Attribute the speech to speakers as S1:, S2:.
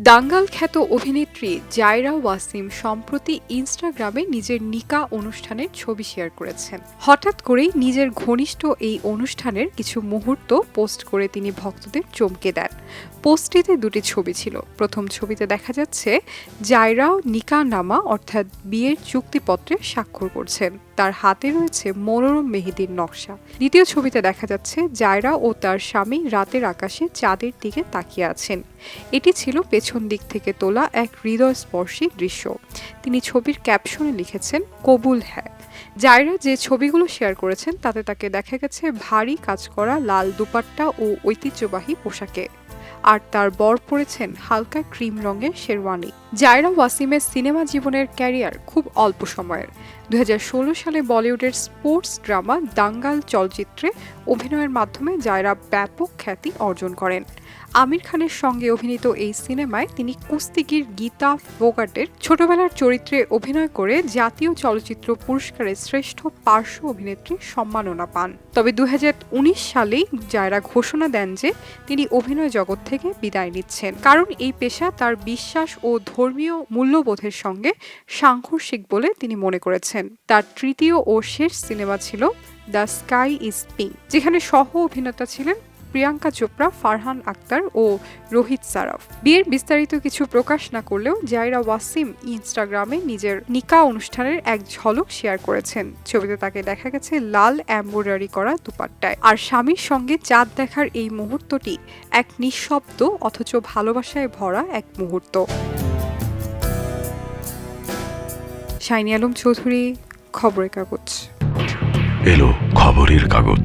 S1: দাঙ্গাল খ্যাত অভিনেত্রী জায়রা ওয়াসিম সম্প্রতি ইনস্টাগ্রামে নিজের নিকা অনুষ্ঠানের ছবি শেয়ার করেছেন। হঠাৎ করেই নিজের ঘনিষ্ঠ এই অনুষ্ঠানের কিছু মুহূর্ত পোস্ট করে তিনি ভক্তদের চমকে দেন। পোস্টটিতে দুটি ছবি ছিল। প্রথম ছবিতে দেখা যাচ্ছে, জায়রাও নিকা নামা অর্থাৎ বিয়ের চুক্তিপত্রে স্বাক্ষর করছেন। তার হাতে রয়েছে মনোরম মেহেদির নকশা। দ্বিতীয় ছবিতে দেখা যাচ্ছে জায়রা ও তার স্বামী রাতের আকাশে চাঁদের দিকে তাকিয়ে আছেন। এটি ছিল পেছন দিক থেকে তোলা এক হৃদয়স্পর্শী দৃশ্য। তিনি ছবির ক্যাপশনে লিখেছেন, কবুল হ্যাঁ জায়রা যে ছবিগুলো শেয়ার করেছেন, তাতে তাকে দেখা গেছে ভারী কাজ করা লাল দুপাট্টা ও ঐতিহ্যবাহী পোশাকে। আর তার বর পড়েছেন হালকা ক্রিম রঙের শেরওয়ানি। জায়রা ওয়াসিমের সিনেমা জীবনের ক্যারিয়ার খুব অল্প সময়ের। দু হাজার ষোলো সালে বলিউডের স্পোর্টস ড্রামা দাঙ্গাল চলচ্চিত্রে অভিনয়ের মাধ্যমে জায়রা ব্যাপক খ্যাতি অর্জন করেন। আমির খানের সঙ্গে অভিনীত এই সিনেমায় তিনি কুস্তিগির গীতা ফোগাটের ছোটবেলার চরিত্রে অভিনয় করে জাতীয় চলচ্চিত্র পুরস্কারে শ্রেষ্ঠ পার্শ্ব অভিনেত্রীর সম্মাননা পান। তবে দুই হাজার উনিশ সালেই জায়রা ঘোষণা দেন যে তিনি অভিনয় জগৎ থেকে বিদায় নিচ্ছেন। কারণ এই পেশা তার বিশ্বাস ও ধর্মীয় মূল্যবোধের সঙ্গে সাংঘর্ষিক বলে তিনি মনে করেছেন। তার তৃতীয় ও শেষ সিনেমা ছিল দ্য স্কাই ইজ পিঙ্ক যেখানে সহ অভিনেতা ছিলেন প্রিয়াঙ্কা চোপড়া, ফারহান আক্তার ও রোহিত সারাফ। বিয়ের বিস্তারিত কিছু প্রকাশ না করলেও জাইরা ওয়াসিম ইনস্টাগ্রামে নিজের নিকা অনুষ্ঠানের এক ঝলক শেয়ার করেছেন। ছবিতে তাকে দেখা গেছে লাল এম্ব্রয়ডারি করা দুপাট্টায়। আর স্বামীর সঙ্গে চাঁদ দেখার এই মুহূর্তটি এক নিঃশব্দ অথচ ভালোবাসায় ভরা এক মুহূর্ত। শাইনি আলম চৌধুরী, খবরের কাগজ।
S2: এলো খবরের কাগজ।